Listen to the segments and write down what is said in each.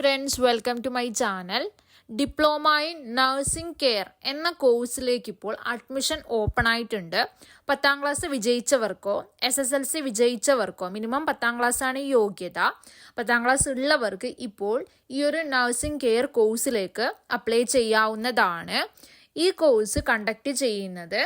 Friends welcome to my channel diploma in nursing care എന്ന കോഴ്സിലേക്ക് ഇപ്പോൾ അഡ്മിഷൻ ഓപ്പൺ ആയിട്ടുണ്ട്. പത്താം ക്ലാസ് വിജയിച്ചവർക്കോ എസ് എസ് എൽ സി വിജയിച്ചവർക്കോ മിനിമം പത്താം ക്ലാസ് ആണ് ഈ യോഗ്യത. പത്താം ക്ലാസ് ഉള്ളവർക്ക് ഇപ്പോൾ ഈ ഒരു നഴ്സിംഗ് കെയർ കോഴ്സിലേക്ക് അപ്ലൈ ചെയ്യാവുന്നതാണ്. ഈ കോഴ്സ് കണ്ടക്ട് ചെയ്യുന്നത്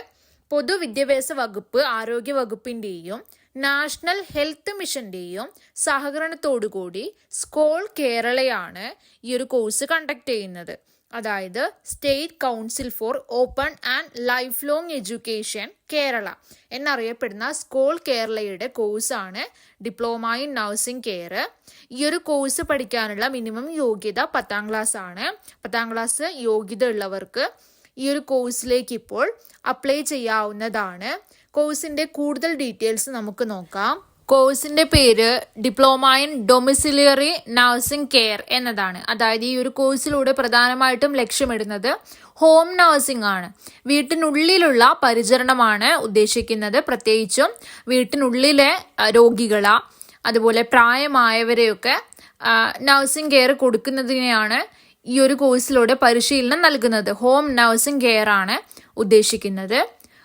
പൊതുവിദ്യാഭ്യാസ വകുപ്പ് ആരോഗ്യ വകുപ്പിന്റെയും നാഷണൽ ഹെൽത്ത് മിഷന്റെയും സഹകരണത്തോടുകൂടി സ്കോൾ കേരളയാണ് ഈ ഒരു കോഴ്സ് കണ്ടക്ട് ചെയ്യുന്നത്. അതായത് state council for open and lifelong education Kerala എന്നറിയപ്പെടുന്ന സ്കോൾ കേരളയുടെ കോഴ്സാണ് ഡിപ്ലോമ ഇൻ നഴ്സിംഗ് കെയർ. ഈ ഒരു കോഴ്സ് പഠിക്കാനുള്ള മിനിമം യോഗ്യത പത്താം ക്ലാസ് ആണ്. പത്താം ക്ലാസ് യോഗ്യത ഉള്ളവർക്ക് ഈ ഒരു കോഴ്സിലേക്ക് ഇപ്പോൾ അപ്ലൈ ചെയ്യാവുന്നതാണ്. കോഴ്സിന്റെ കൂടുതൽ ഡീറ്റെയിൽസ് നമുക്ക് നോക്കാം. കോഴ്സിന്റെ പേര് diploma in domiciliary nursing care എന്നതാണ്. അതായത് ഈ ഒരു കോഴ്സിലൂടെ പ്രധാനമായിട്ടും ലക്ഷ്യമിടുന്നത് ഹോം നഴ്സിംഗ് ആണ്. വീട്ടിനുള്ളിലുള്ള പരിചരണമാണ് ഉദ്ദേശിക്കുന്നത്. പ്രത്യേകിച്ചും വീട്ടിനുള്ളിലെ രോഗികള അതുപോലെ പ്രായമായവരെയൊക്കെ നഴ്സിംഗ് കെയർ കൊടുക്കുന്നതിനെയാണ് ഈ ഒരു കോഴ്സിലൂടെ പരിശീലനം നൽകുന്നത്. ഹോം നഴ്സിംഗ് കെയർ ആണ് ഉദ്ദേശിക്കുന്നത്.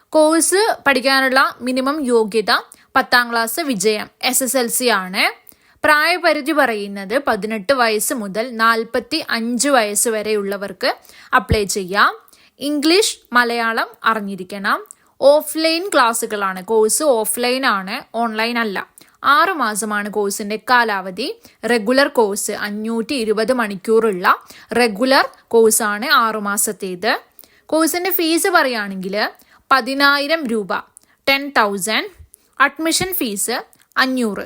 കോഴ്സ് പഠിക്കാനുള്ള മിനിമം യോഗ്യത പത്താം ക്ലാസ് വിജയം എസ് എസ് എൽ സി ആണ്. പ്രായപരിധി പറയുന്നത് പതിനെട്ട് വയസ്സ് മുതൽ നാൽപ്പത്തി അഞ്ച് വയസ്സ് വരെയുള്ളവർക്ക് അപ്ലൈ ചെയ്യാം. ഇംഗ്ലീഷ് മലയാളം അറിഞ്ഞിരിക്കണം. ഓഫ്ലൈൻ ക്ലാസ്സുകളാണ് കോഴ്സ് ഓഫ്ലൈൻ ആണ് ഓൺലൈൻ അല്ല. ആറു മാസമാണ് കോഴ്സിന്റെ കാലാവധി. റെഗുലർ കോഴ്സ് അഞ്ഞൂറ്റി ഇരുപത് മണിക്കൂറുള്ള റെഗുലർ കോഴ്സാണ് ആറു മാസത്തേത്. കോഴ്സിന്റെ ഫീസ് പറയുകയാണെങ്കിൽ പതിനായിരം രൂപ. Ten thousand. അഡ്മിഷൻ ഫീസ് അഞ്ഞൂറ്.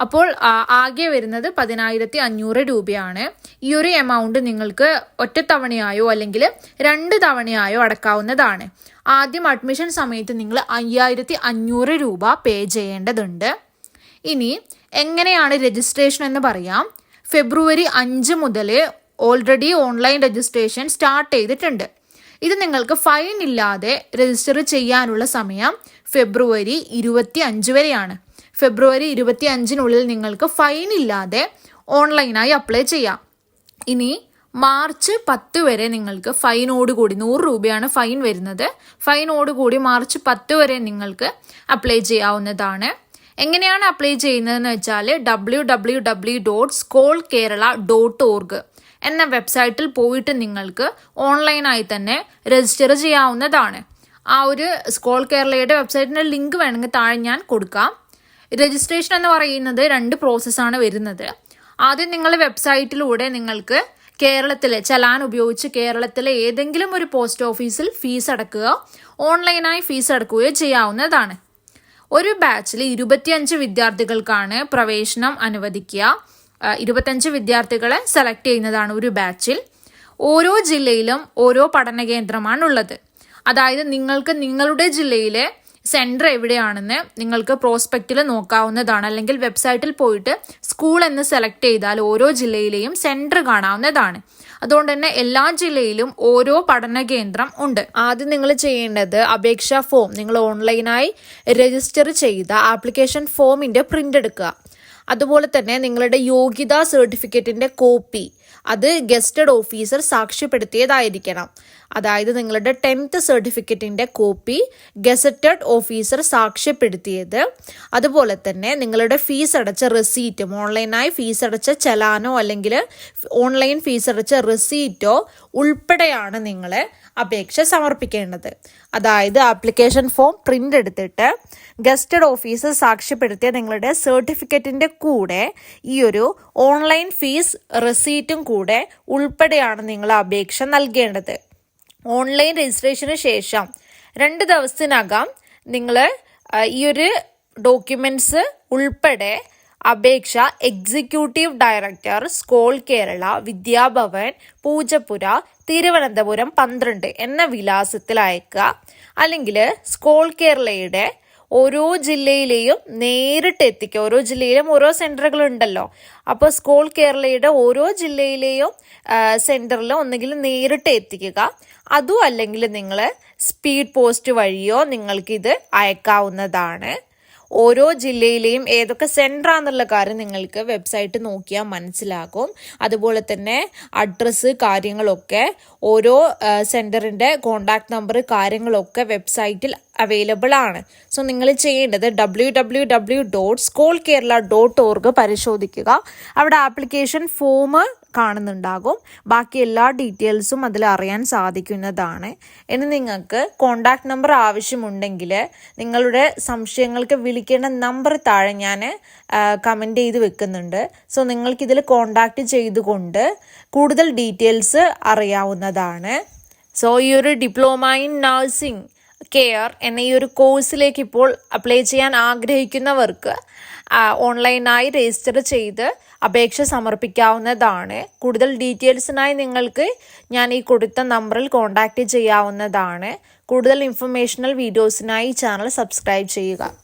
അപ്പോൾ ആകെ വരുന്നത് പതിനായിരത്തി അഞ്ഞൂറ് രൂപയാണ്. ഈ ഒരു എമൗണ്ട് നിങ്ങൾക്ക് ഒറ്റത്തവണയായോ അല്ലെങ്കിൽ രണ്ട് തവണയായോ അടക്കാവുന്നതാണ്. ആദ്യം അഡ്മിഷൻ സമയത്ത് നിങ്ങൾ അയ്യായിരത്തി അഞ്ഞൂറ് രൂപ പേ ചെയ്യേണ്ടതുണ്ട്. ഇനി എങ്ങനെയാണ് രജിസ്ട്രേഷൻ എന്ന് പറയാം. ഫെബ്രുവരി അഞ്ച് മുതൽ ഓൾറെഡി ഓൺലൈൻ രജിസ്ട്രേഷൻ സ്റ്റാർട്ട് ചെയ്തിട്ടുണ്ട്. ഇത് നിങ്ങൾക്ക് ഫൈൻ ഇല്ലാതെ രജിസ്റ്റർ ചെയ്യാനുള്ള സമയം ഫെബ്രുവരി ഇരുപത്തി അഞ്ച് വരെയാണ്. ഫെബ്രുവരി ഇരുപത്തി അഞ്ചിനുള്ളിൽ നിങ്ങൾക്ക് ഫൈൻ ഇല്ലാതെ ഓൺലൈനായി അപ്ലൈ ചെയ്യാം. ഇനി മാർച്ച് പത്ത് വരെ നിങ്ങൾക്ക് ഫൈനോട് കൂടി നൂറ് രൂപയാണ് ഫൈൻ വരുന്നത്. ഫൈനോട് കൂടി മാർച്ച് പത്ത് വരെ നിങ്ങൾക്ക് അപ്ലൈ ചെയ്യാവുന്നതാണ്. എങ്ങനെയാണ് അപ്ലൈ ചെയ്യുന്നതെന്ന് വെച്ചാൽ W W W dot SCOLE Kerala dot org എന്ന വെബ്സൈറ്റിൽ പോയിട്ട് നിങ്ങൾക്ക് ഓൺലൈനായി തന്നെ രജിസ്റ്റർ ചെയ്യാവുന്നതാണ്. ആ ഒരു സ്കോൾ കേരളയുടെ വെബ്സൈറ്റിന്റെ ലിങ്ക് വേണമെങ്കിൽ താഴെ ഞാൻ കൊടുക്കാം. രജിസ്ട്രേഷൻ എന്ന് പറയുന്നത് രണ്ട് പ്രോസസ്സാണ് വരുന്നത്. ആദ്യം നിങ്ങൾ വെബ്സൈറ്റിലൂടെ നിങ്ങൾക്ക് കേരളത്തിലെ ചലാൻ ഉപയോഗിച്ച് കേരളത്തിലെ ഏതെങ്കിലും ഒരു പോസ്റ്റ് ഓഫീസിൽ ഫീസ് അടക്കുക ഓൺലൈനായി ഫീസ് അടക്കുകയോ ചെയ്യാവുന്നതാണ്. ഒരു ബാച്ചിൽ ഇരുപത്തിയഞ്ച് വിദ്യാർത്ഥികൾക്കാണ് പ്രവേശനം അനുവദിക്കുക. ഇരുപത്തഞ്ച് വിദ്യാർത്ഥികളെ സെലക്ട് ചെയ്യുന്നതാണ് ഒരു ബാച്ചിൽ ഓരോ ജില്ലയിലും ഓരോ പഠന കേന്ദ്രമാണ് ഉള്ളത് അതായത് നിങ്ങൾക്ക് നിങ്ങളുടെ ജില്ലയിലെ സെന്റർ എവിടെയാണെന്ന് നിങ്ങൾക്ക് പ്രോസ്പെക്റ്റിൽ നോക്കാവുന്നതാണ്. അല്ലെങ്കിൽ വെബ്സൈറ്റിൽ പോയിട്ട് സ്കൂൾ എന്ന് സെലക്ട് ചെയ്താൽ ഓരോ ജില്ലയിലെയും സെന്റർ കാണാവുന്നതാണ്. അതുകൊണ്ട് തന്നെ എല്ലാ ജില്ലയിലും ഓരോ പഠന കേന്ദ്രം ഉണ്ട്. ആദ്യം നിങ്ങൾ ചെയ്യേണ്ടത് അപേക്ഷാ ഫോം നിങ്ങൾ ഓൺലൈനായി രജിസ്റ്റർ ചെയ്ത ആപ്ലിക്കേഷൻ ഫോമിന്റെ പ്രിന്റ് എടുക്കുക. അതുപോലെ തന്നെ നിങ്ങളുടെ യോഗ്യതാ സർട്ടിഫിക്കറ്റിന്റെ കോപ്പി അത് ഗസ്റ്റഡ് ഓഫീസർ സാക്ഷ്യപ്പെടുത്തിയതായിരിക്കണം. അതായത് നിങ്ങളുടെ ടെൻത്ത് സർട്ടിഫിക്കറ്റിന്റെ കോപ്പി ഗസറ്റഡ് ഓഫീസർ സാക്ഷ്യപ്പെടുത്തിയത്. അതുപോലെ തന്നെ നിങ്ങളുടെ ഫീസ് അടച്ച റെസീറ്റും ഓൺലൈനായി ഫീസ് അടച്ച ചലാനോ അല്ലെങ്കിൽ ഓൺലൈൻ ഫീസ് അടച്ച റെസീറ്റോ ഉൾപ്പെടെയാണ് നിങ്ങൾ അപേക്ഷ സമർപ്പിക്കേണ്ടത്. അതായത് ആപ്ലിക്കേഷൻ ഫോം പ്രിന്റ് എടുത്തിട്ട് ഗസ്റ്റഡ് ഓഫീസർ സാക്ഷ്യപ്പെടുത്തിയ നിങ്ങളുടെ സർട്ടിഫിക്കറ്റിന്റെ കൂടെ ഈ ഒരു ഓൺലൈൻ ഫീസ് റെസീറ്റും കൂടെ ഉൾപ്പെടെയാണ് നിങ്ങൾ അപേക്ഷ നൽകേണ്ടത്. ഓൺലൈൻ രജിസ്ട്രേഷന് ശേഷം രണ്ട് ദിവസത്തിനകം നിങ്ങൾ ഈ ഒരു ഡോക്യുമെന്റ്സ് ഉൾപ്പെടെ അപേക്ഷ executive director SCOLE Kerala Vidyabhavan Poojappura Thiruvananthapuram പന്ത്രണ്ട് എന്ന വിലാസത്തിൽ അയക്കുക. അല്ലെങ്കിൽ സ്കോൾ കേരളയുടെ ഓരോ ജില്ലയിലെയും നേരിട്ട് എത്തിക്കുക. ഓരോ ജില്ലയിലും ഓരോ സെന്ററുകൾ ഉണ്ടല്ലോ. അപ്പോൾ സ്കൂൾ കേരളയുടെ ഓരോ ജില്ലയിലെയും സെന്ററിൽ ഒന്നുകിൽ നേരിട്ട് എത്തിക്കുക. അതും അല്ലെങ്കിൽ നിങ്ങൾ സ്പീഡ് പോസ്റ്റ് വഴിയോ നിങ്ങൾക്കിത് അയക്കാവുന്നതാണ്. ഓരോ ജില്ലയിലെയും ഏതൊക്കെ സെന്ററാന്നുള്ള കാര്യം നിങ്ങൾക്ക് വെബ്സൈറ്റ് നോക്കിയാൽ മനസ്സിലാകും. അതുപോലെ തന്നെ അഡ്രസ്സ് കാര്യങ്ങളൊക്കെ ഓരോ സെന്ററിന്റെ കോണ്ടാക്ട് നമ്പർ കാര്യങ്ങളൊക്കെ വെബ്സൈറ്റിൽ അവൈലബിൾ ആണ്. സോ നിങ്ങൾ ചെയ്യേണ്ടത് W W W dot school Kerala dot org പരിശോധിക്കുക. അവിടെ ആപ്ലിക്കേഷൻ ഫോം കാണുന്നുണ്ടാകും. ബാക്കി എല്ലാ ഡീറ്റെയിൽസും അതിൽ അറിയാൻ സാധിക്കുന്നതാണ്. ഇനി നിങ്ങൾക്ക് കോണ്ടാക്ട് നമ്പർ ആവശ്യമുണ്ടെങ്കിൽ നിങ്ങളുടെ സംശയങ്ങൾക്ക് വിളിക്കേണ്ട നമ്പർ താഴെ ഞാൻ കമന്റ് ചെയ്ത് വെക്കുന്നുണ്ട്. സോ നിങ്ങൾക്കിതിൽ കോണ്ടാക്ട് ചെയ്തുകൊണ്ട് കൂടുതൽ ഡീറ്റെയിൽസ് അറിയാവുന്നതാണ്. സോ ഈ ഒരു ഡിപ്ലോമ ഇൻ നഴ്സിംഗ് കെയർ എന്ന ഈ ഒരു കോഴ്സിലേക്ക് ഇപ്പോൾ അപ്ലൈ ചെയ്യാൻ ആഗ്രഹിക്കുന്നവർക്ക് ഓൺലൈനായി രജിസ്റ്റർ ചെയ്ത് അപേക്ഷ സമർപ്പിക്കാവുന്നതാണ്. കൂടുതൽ ഡീറ്റെയിൽസിനായി നിങ്ങൾക്ക് ഞാൻ ഈ കൊടുത്ത നമ്പറിൽ കോൺടാക്റ്റ് ചെയ്യാവുന്നതാണ്. കൂടുതൽ ഇൻഫർമേഷണൽ വീഡിയോസിനായി ചാനൽ സബ്സ്ക്രൈബ് ചെയ്യുക.